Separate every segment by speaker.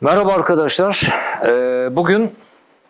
Speaker 1: Merhaba arkadaşlar. Ee, bugün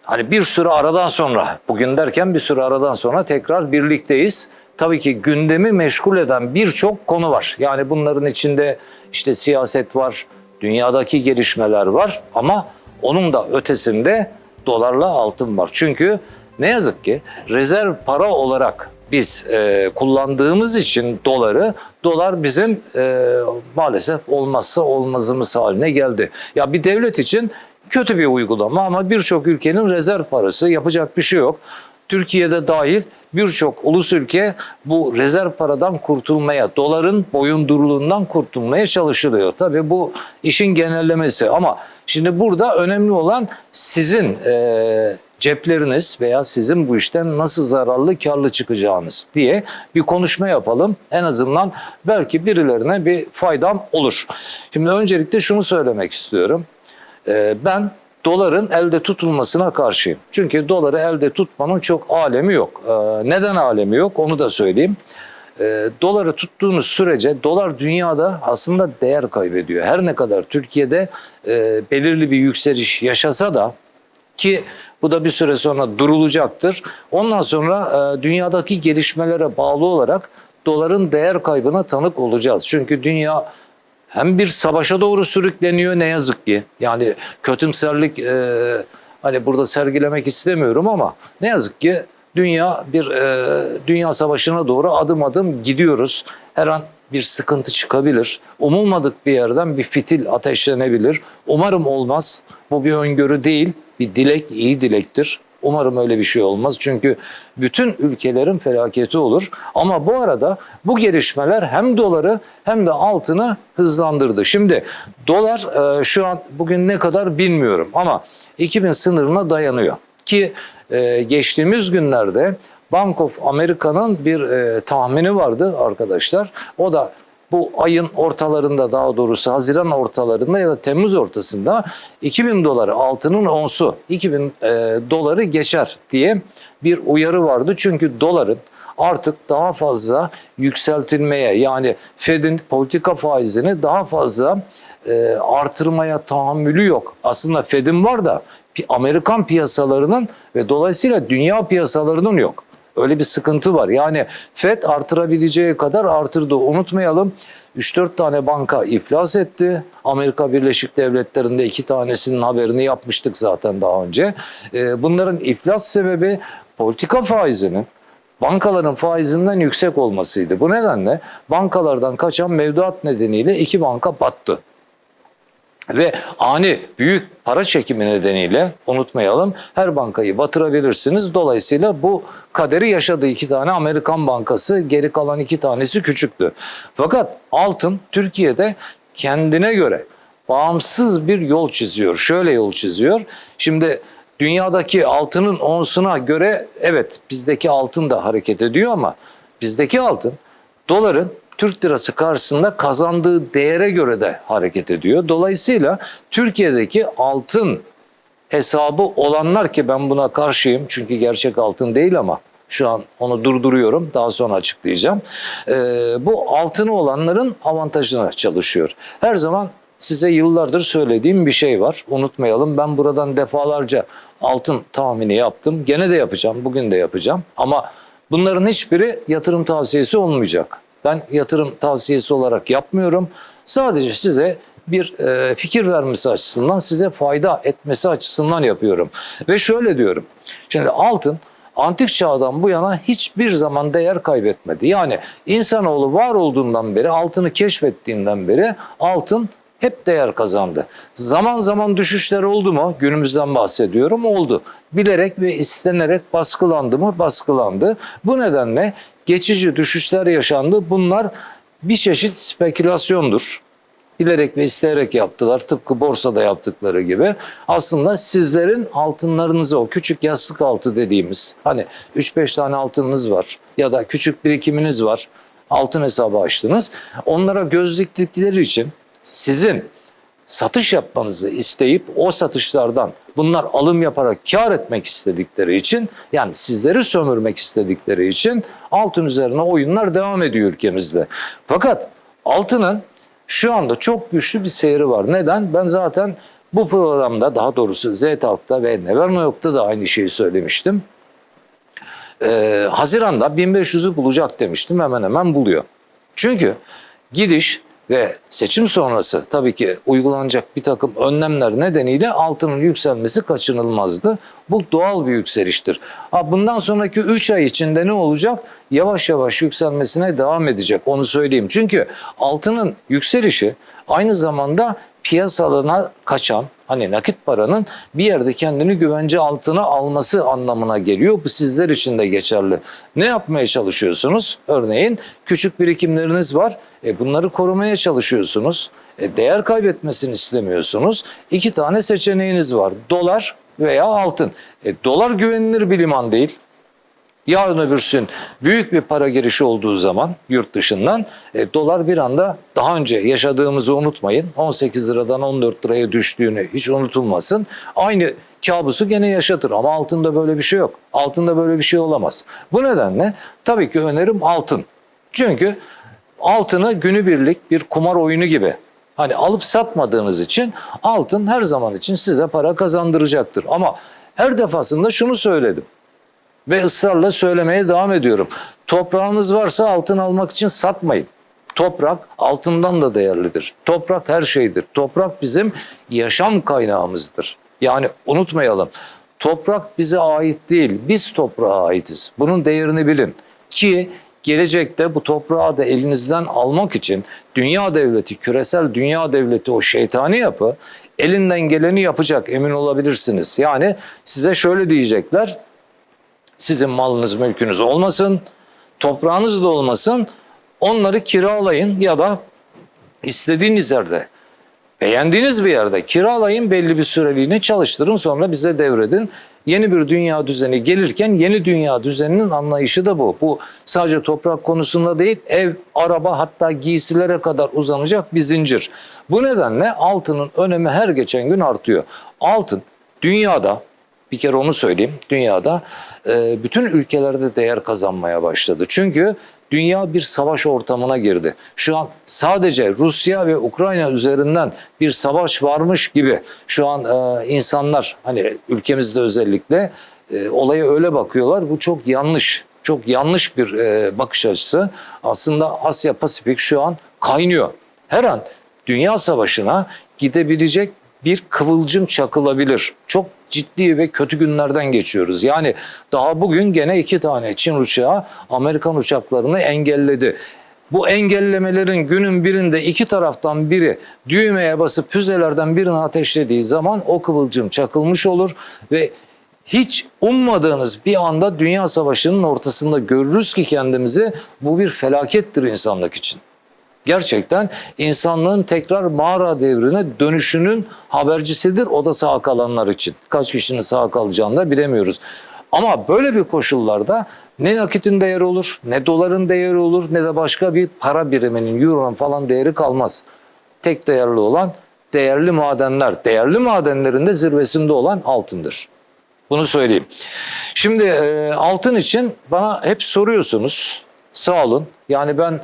Speaker 1: hani bir sürü aradan sonra, bugün derken bir sürü aradan sonra tekrar birlikteyiz. Tabii ki gündemi meşgul eden birçok konu var. Yani bunların içinde işte siyaset var, dünyadaki gelişmeler var ama onun da ötesinde dolarla altın var. Çünkü ne yazık ki rezerv para olarak biz e, kullandığımız için doları, dolar bizim e, maalesef olmazsa olmazımız haline geldi. Ya bir devlet için kötü bir uygulama ama birçok ülkenin rezerv parası yapacak bir şey yok. Türkiye'de dahil birçok ulus ülke bu rezerv paradan kurtulmaya, doların boyunduruluğundan kurtulmaya çalışılıyor. Tabii bu işin genellemesi ama şimdi burada önemli olan sizin e, cepleriniz veya sizin bu işten nasıl zararlı karlı çıkacağınız diye bir konuşma yapalım. En azından belki birilerine bir faydam olur. Şimdi öncelikle şunu söylemek istiyorum. Ee, ben doların elde tutulmasına karşıyım. Çünkü doları elde tutmanın çok alemi yok. Ee, neden alemi yok onu da söyleyeyim. Ee, doları tuttuğunuz sürece dolar dünyada aslında değer kaybediyor. Her ne kadar Türkiye'de e, belirli bir yükseliş yaşasa da ki bu da bir süre sonra durulacaktır. Ondan sonra e, dünyadaki gelişmelere bağlı olarak doların değer kaybına tanık olacağız. Çünkü dünya hem bir savaşa doğru sürükleniyor ne yazık ki. Yani kötümserlik e, hani burada sergilemek istemiyorum ama ne yazık ki dünya bir e, dünya savaşına doğru adım adım gidiyoruz. Her an bir sıkıntı çıkabilir. Umulmadık bir yerden bir fitil ateşlenebilir. Umarım olmaz. Bu bir öngörü değil, bir dilek, iyi dilektir. Umarım öyle bir şey olmaz. Çünkü bütün ülkelerin felaketi olur. Ama bu arada bu gelişmeler hem doları hem de altını hızlandırdı. Şimdi dolar e, şu an bugün ne kadar bilmiyorum ama 2000 sınırına dayanıyor. Ki e, geçtiğimiz günlerde Bank of America'nın bir e, tahmini vardı arkadaşlar. O da bu ayın ortalarında daha doğrusu Haziran ortalarında ya da Temmuz ortasında 2000 doları altının onsu 2000 e, doları geçer diye bir uyarı vardı. Çünkü doların artık daha fazla yükseltilmeye yani Fed'in politika faizini daha fazla e, artırmaya tahammülü yok. Aslında Fed'in var da Amerikan piyasalarının ve dolayısıyla dünya piyasalarının yok. Öyle bir sıkıntı var. Yani FED artırabileceği kadar artırdı. Unutmayalım 3-4 tane banka iflas etti. Amerika Birleşik Devletleri'nde iki tanesinin haberini yapmıştık zaten daha önce. Ee, Bunların iflas sebebi politika faizinin bankaların faizinden yüksek olmasıydı. Bu nedenle bankalardan kaçan mevduat nedeniyle iki banka battı. Ve ani büyük para çekimi nedeniyle unutmayalım her bankayı batırabilirsiniz. Dolayısıyla bu kaderi yaşadı iki tane Amerikan bankası geri kalan iki tanesi küçüktü. Fakat altın Türkiye'de kendine göre bağımsız bir yol çiziyor. Şöyle yol çiziyor. Şimdi dünyadaki altının onsuna göre evet bizdeki altın da hareket ediyor ama bizdeki altın doların Türk lirası karşısında kazandığı değere göre de hareket ediyor. Dolayısıyla Türkiye'deki altın hesabı olanlar ki ben buna karşıyım çünkü gerçek altın değil ama şu an onu durduruyorum daha sonra açıklayacağım. Ee, bu altını olanların avantajına çalışıyor. Her zaman size yıllardır söylediğim bir şey var. Unutmayalım ben buradan defalarca altın tahmini yaptım. Gene de yapacağım bugün de yapacağım ama bunların hiçbiri yatırım tavsiyesi olmayacak. Ben yatırım tavsiyesi olarak yapmıyorum. Sadece size bir e, fikir vermesi açısından, size fayda etmesi açısından yapıyorum. Ve şöyle diyorum. Şimdi altın antik çağdan bu yana hiçbir zaman değer kaybetmedi. Yani insanoğlu var olduğundan beri, altını keşfettiğinden beri altın hep değer kazandı. Zaman zaman düşüşler oldu mu? Günümüzden bahsediyorum. Oldu. Bilerek ve istenerek baskılandı mı? Baskılandı. Bu nedenle geçici düşüşler yaşandı. Bunlar bir çeşit spekülasyondur. Bilerek ve isteyerek yaptılar. Tıpkı borsada yaptıkları gibi. Aslında sizlerin altınlarınızı o küçük yastık altı dediğimiz hani 3-5 tane altınınız var ya da küçük birikiminiz var. Altın hesabı açtınız. Onlara göz diktikleri için sizin satış yapmanızı isteyip o satışlardan bunlar alım yaparak kar etmek istedikleri için yani sizleri sömürmek istedikleri için altın üzerine oyunlar devam ediyor ülkemizde. Fakat altının şu anda çok güçlü bir seyri var. Neden? Ben zaten Bu programda daha doğrusu Z Talk'ta ve Never Nokta da aynı şeyi söylemiştim. Ee, Haziran'da 1500'ü bulacak demiştim hemen hemen buluyor. Çünkü gidiş ve seçim sonrası tabii ki uygulanacak bir takım önlemler nedeniyle altının yükselmesi kaçınılmazdı. Bu doğal bir yükseliştir. Ha, bundan sonraki 3 ay içinde ne olacak? Yavaş yavaş yükselmesine devam edecek onu söyleyeyim. Çünkü altının yükselişi aynı zamanda piyasalarına kaçan hani nakit paranın bir yerde kendini güvence altına alması anlamına geliyor. Bu sizler için de geçerli. Ne yapmaya çalışıyorsunuz? Örneğin küçük birikimleriniz var. E bunları korumaya çalışıyorsunuz. E değer kaybetmesini istemiyorsunuz. İki tane seçeneğiniz var. Dolar veya altın. E dolar güvenilir bir liman değil. Yarın öbürsün büyük bir para girişi olduğu zaman yurt dışından e, dolar bir anda daha önce yaşadığımızı unutmayın. 18 liradan 14 liraya düştüğünü hiç unutulmasın. Aynı kabusu gene yaşatır ama altında böyle bir şey yok. Altında böyle bir şey olamaz. Bu nedenle tabii ki önerim altın. Çünkü altını günübirlik bir kumar oyunu gibi Hani alıp satmadığınız için altın her zaman için size para kazandıracaktır. Ama her defasında şunu söyledim ve ısrarla söylemeye devam ediyorum. Toprağınız varsa altın almak için satmayın. Toprak altından da değerlidir. Toprak her şeydir. Toprak bizim yaşam kaynağımızdır. Yani unutmayalım. Toprak bize ait değil. Biz toprağa aitiz. Bunun değerini bilin. Ki gelecekte bu toprağı da elinizden almak için dünya devleti, küresel dünya devleti o şeytani yapı elinden geleni yapacak emin olabilirsiniz. Yani size şöyle diyecekler. Sizin malınız, mülkünüz olmasın, toprağınız da olmasın. Onları kiralayın ya da istediğiniz yerde, beğendiğiniz bir yerde kiralayın, belli bir süreliğine çalıştırın, sonra bize devredin. Yeni bir dünya düzeni gelirken yeni dünya düzeninin anlayışı da bu. Bu sadece toprak konusunda değil, ev, araba hatta giysilere kadar uzanacak bir zincir. Bu nedenle altının önemi her geçen gün artıyor. Altın dünyada bir kere onu söyleyeyim. Dünyada e, bütün ülkelerde değer kazanmaya başladı. Çünkü dünya bir savaş ortamına girdi. Şu an sadece Rusya ve Ukrayna üzerinden bir savaş varmış gibi şu an e, insanlar hani ülkemizde özellikle e, olaya öyle bakıyorlar. Bu çok yanlış. Çok yanlış bir bakış açısı. Aslında Asya Pasifik şu an kaynıyor. Her an dünya savaşına gidebilecek bir kıvılcım çakılabilir. Çok ciddi ve kötü günlerden geçiyoruz. Yani daha bugün gene iki tane Çin uçağı Amerikan uçaklarını engelledi. Bu engellemelerin günün birinde iki taraftan biri düğmeye basıp füzelerden birini ateşlediği zaman o kıvılcım çakılmış olur ve hiç ummadığınız bir anda dünya savaşının ortasında görürüz ki kendimizi bu bir felakettir insanlık için gerçekten insanlığın tekrar mağara devrine dönüşünün habercisidir o da sağ kalanlar için. Kaç kişinin sağ kalacağını da bilemiyoruz. Ama böyle bir koşullarda ne nakitin değeri olur, ne doların değeri olur, ne de başka bir para biriminin, euronun falan değeri kalmaz. Tek değerli olan değerli madenler. Değerli madenlerin de zirvesinde olan altındır. Bunu söyleyeyim. Şimdi e, altın için bana hep soruyorsunuz. Sağ olun. Yani ben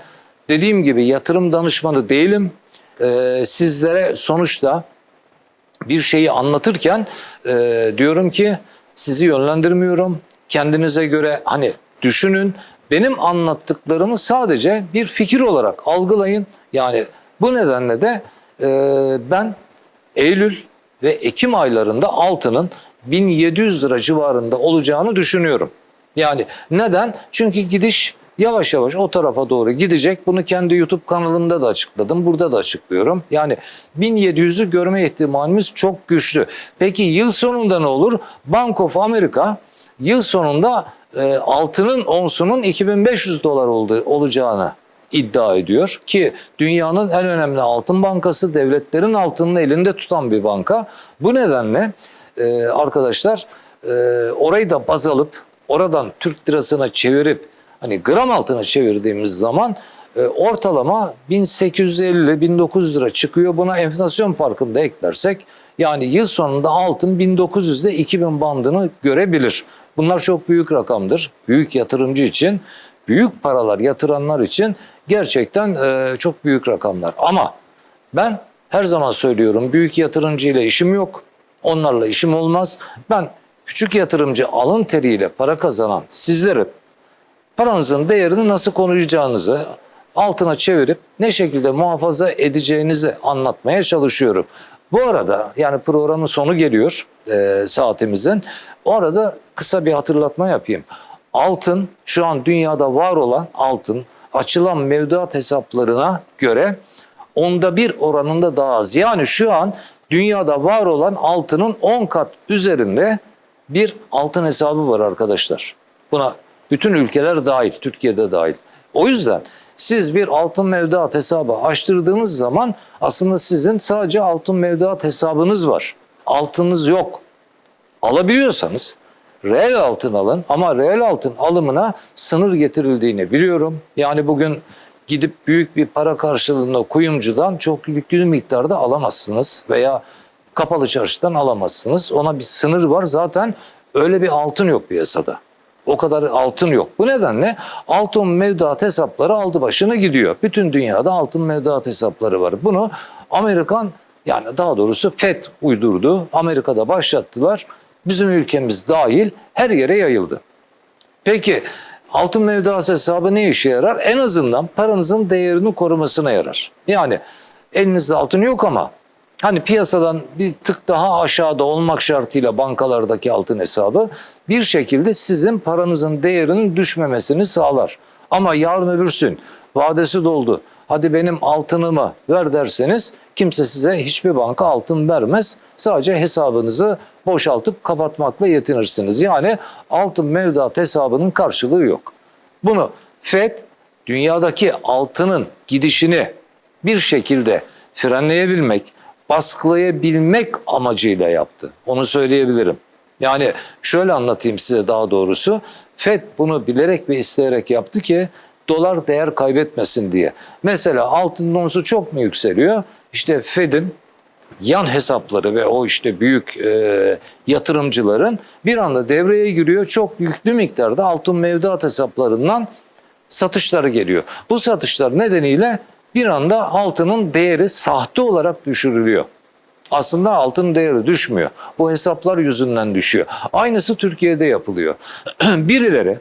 Speaker 1: dediğim gibi yatırım danışmanı değilim. Ee, sizlere sonuçta bir şeyi anlatırken e, diyorum ki sizi yönlendirmiyorum. Kendinize göre hani düşünün. Benim anlattıklarımı sadece bir fikir olarak algılayın. Yani bu nedenle de e, ben Eylül ve Ekim aylarında altının 1700 lira civarında olacağını düşünüyorum. Yani neden? Çünkü gidiş yavaş yavaş o tarafa doğru gidecek. Bunu kendi YouTube kanalımda da açıkladım. Burada da açıklıyorum. Yani 1700'ü görme ihtimalimiz çok güçlü. Peki yıl sonunda ne olur? Bank of America yıl sonunda e, altının onsunun 2500 dolar olduğu, olacağını iddia ediyor ki dünyanın en önemli altın bankası devletlerin altınını elinde tutan bir banka. Bu nedenle e, arkadaşlar e, orayı da baz alıp oradan Türk lirasına çevirip hani gram altına çevirdiğimiz zaman e, ortalama 1850-1900 lira çıkıyor. Buna enflasyon farkını da eklersek yani yıl sonunda altın 1900 ile 2000 bandını görebilir. Bunlar çok büyük rakamdır. Büyük yatırımcı için, büyük paralar yatıranlar için gerçekten e, çok büyük rakamlar. Ama ben Her zaman söylüyorum büyük yatırımcı ile işim yok. Onlarla işim olmaz. Ben küçük yatırımcı alın teriyle para kazanan sizlerim paranızın değerini nasıl koruyacağınızı altına çevirip ne şekilde muhafaza edeceğinizi anlatmaya çalışıyorum. Bu arada yani programın sonu geliyor e, saatimizin. O arada kısa bir hatırlatma yapayım. Altın şu an dünyada var olan altın açılan mevduat hesaplarına göre onda bir oranında daha az. Yani şu an dünyada var olan altının 10 kat üzerinde bir altın hesabı var arkadaşlar. Buna bütün ülkeler dahil, Türkiye'de dahil. O yüzden siz bir altın mevduat hesabı açtırdığınız zaman aslında sizin sadece altın mevduat hesabınız var. Altınız yok. Alabiliyorsanız reel altın alın ama reel altın alımına sınır getirildiğini biliyorum. Yani bugün gidip büyük bir para karşılığında kuyumcudan çok yüklü miktarda alamazsınız veya kapalı çarşıdan alamazsınız. Ona bir sınır var. Zaten öyle bir altın yok piyasada. O kadar altın yok. Bu nedenle altın mevduat hesapları aldı başına gidiyor. Bütün dünyada altın mevduat hesapları var. Bunu Amerikan yani daha doğrusu FED uydurdu. Amerika'da başlattılar. Bizim ülkemiz dahil her yere yayıldı. Peki altın mevduat hesabı ne işe yarar? En azından paranızın değerini korumasına yarar. Yani elinizde altın yok ama hani piyasadan bir tık daha aşağıda olmak şartıyla bankalardaki altın hesabı bir şekilde sizin paranızın değerinin düşmemesini sağlar. Ama yarın öbürsün vadesi doldu. Hadi benim altınımı ver derseniz kimse size hiçbir banka altın vermez. Sadece hesabınızı boşaltıp kapatmakla yetinirsiniz. Yani altın mevduat hesabının karşılığı yok. Bunu FED dünyadaki altının gidişini bir şekilde frenleyebilmek, baskılayabilmek amacıyla yaptı. Onu söyleyebilirim. Yani şöyle anlatayım size daha doğrusu. FED bunu bilerek ve isteyerek yaptı ki dolar değer kaybetmesin diye. Mesela altın onsu çok mu yükseliyor? İşte Fed'in yan hesapları ve o işte büyük e, yatırımcıların bir anda devreye giriyor. Çok yüklü miktarda altın mevduat hesaplarından satışları geliyor. Bu satışlar nedeniyle bir anda altının değeri sahte olarak düşürülüyor. Aslında altın değeri düşmüyor. Bu hesaplar yüzünden düşüyor. Aynısı Türkiye'de yapılıyor. Birileri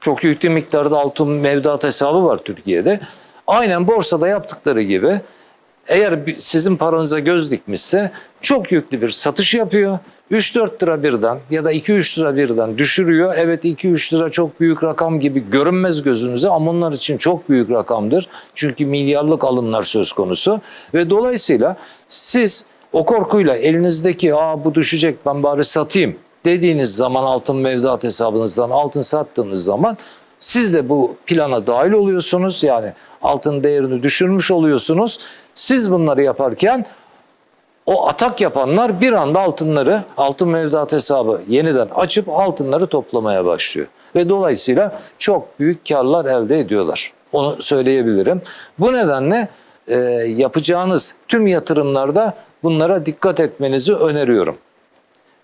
Speaker 1: çok yüklü miktarda altın mevduat hesabı var Türkiye'de. Aynen borsada yaptıkları gibi eğer sizin paranıza göz dikmişse çok yüklü bir satış yapıyor. 3-4 lira birden ya da 2-3 lira birden düşürüyor. Evet 2-3 lira çok büyük rakam gibi görünmez gözünüze ama onlar için çok büyük rakamdır. Çünkü milyarlık alımlar söz konusu. Ve dolayısıyla siz o korkuyla elinizdeki aa bu düşecek ben bari satayım dediğiniz zaman altın mevduat hesabınızdan altın sattığınız zaman siz de bu plana dahil oluyorsunuz. Yani altın değerini düşürmüş oluyorsunuz. Siz bunları yaparken o atak yapanlar bir anda altınları, altın mevduat hesabı yeniden açıp altınları toplamaya başlıyor. Ve dolayısıyla çok büyük karlar elde ediyorlar. Onu söyleyebilirim. Bu nedenle e, yapacağınız tüm yatırımlarda bunlara dikkat etmenizi öneriyorum.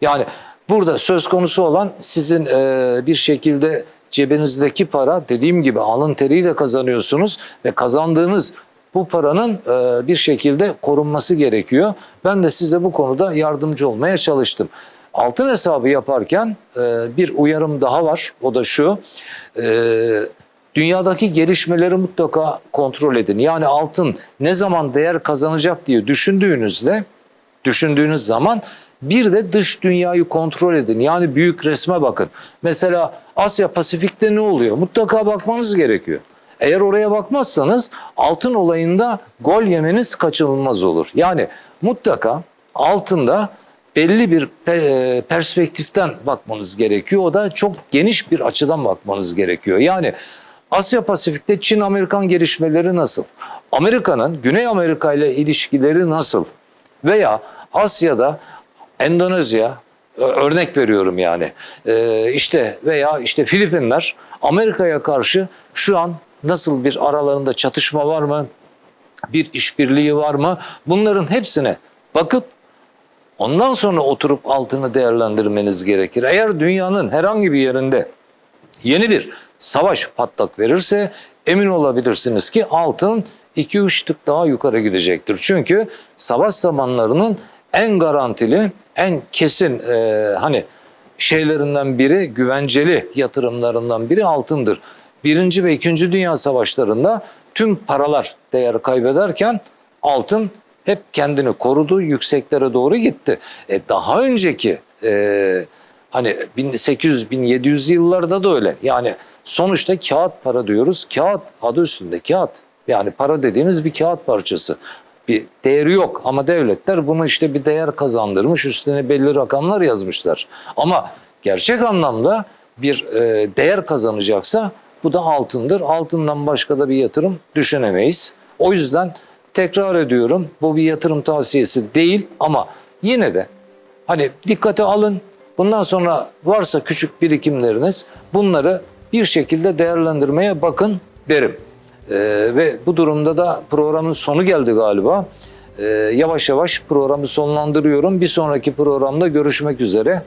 Speaker 1: Yani burada söz konusu olan sizin e, bir şekilde cebinizdeki para dediğim gibi alın teriyle kazanıyorsunuz ve kazandığınız bu paranın e, bir şekilde korunması gerekiyor. Ben de size bu konuda yardımcı olmaya çalıştım. Altın hesabı yaparken e, bir uyarım daha var. O da şu. E, dünyadaki gelişmeleri mutlaka kontrol edin. Yani altın ne zaman değer kazanacak diye düşündüğünüzde düşündüğünüz zaman bir de dış dünyayı kontrol edin. Yani büyük resme bakın. Mesela Asya Pasifik'te ne oluyor? Mutlaka bakmanız gerekiyor. Eğer oraya bakmazsanız altın olayında gol yemeniz kaçınılmaz olur. Yani mutlaka altında belli bir pe- perspektiften bakmanız gerekiyor. O da çok geniş bir açıdan bakmanız gerekiyor. Yani Asya Pasifik'te Çin-Amerikan gelişmeleri nasıl? Amerika'nın Güney Amerika ile ilişkileri nasıl? Veya Asya'da Endonezya ö- örnek veriyorum yani Ee, işte veya işte Filipinler Amerika'ya karşı şu an nasıl bir aralarında çatışma var mı? Bir işbirliği var mı? Bunların hepsine bakıp ondan sonra oturup altını değerlendirmeniz gerekir. Eğer dünyanın herhangi bir yerinde yeni bir savaş patlak verirse emin olabilirsiniz ki altın 2-3 tık daha yukarı gidecektir. Çünkü savaş zamanlarının en garantili, en kesin e, hani şeylerinden biri, güvenceli yatırımlarından biri altındır. Birinci ve ikinci Dünya Savaşlarında tüm paralar değer kaybederken altın hep kendini korudu, yükseklere doğru gitti. E, daha önceki e, hani 1800-1700 yıllarda da öyle. Yani sonuçta kağıt para diyoruz. Kağıt adı üstünde kağıt. Yani para dediğimiz bir kağıt parçası. Bir değeri yok ama devletler bunu işte bir değer kazandırmış, üstüne belli rakamlar yazmışlar. Ama gerçek anlamda bir e, değer kazanacaksa bu da altındır. Altından başka da bir yatırım düşünemeyiz. O yüzden tekrar ediyorum bu bir yatırım tavsiyesi değil ama yine de hani dikkate alın. Bundan sonra varsa küçük birikimleriniz bunları bir şekilde değerlendirmeye bakın derim. Ee, ve bu durumda da programın sonu geldi galiba. Ee, yavaş yavaş programı sonlandırıyorum. Bir sonraki programda görüşmek üzere.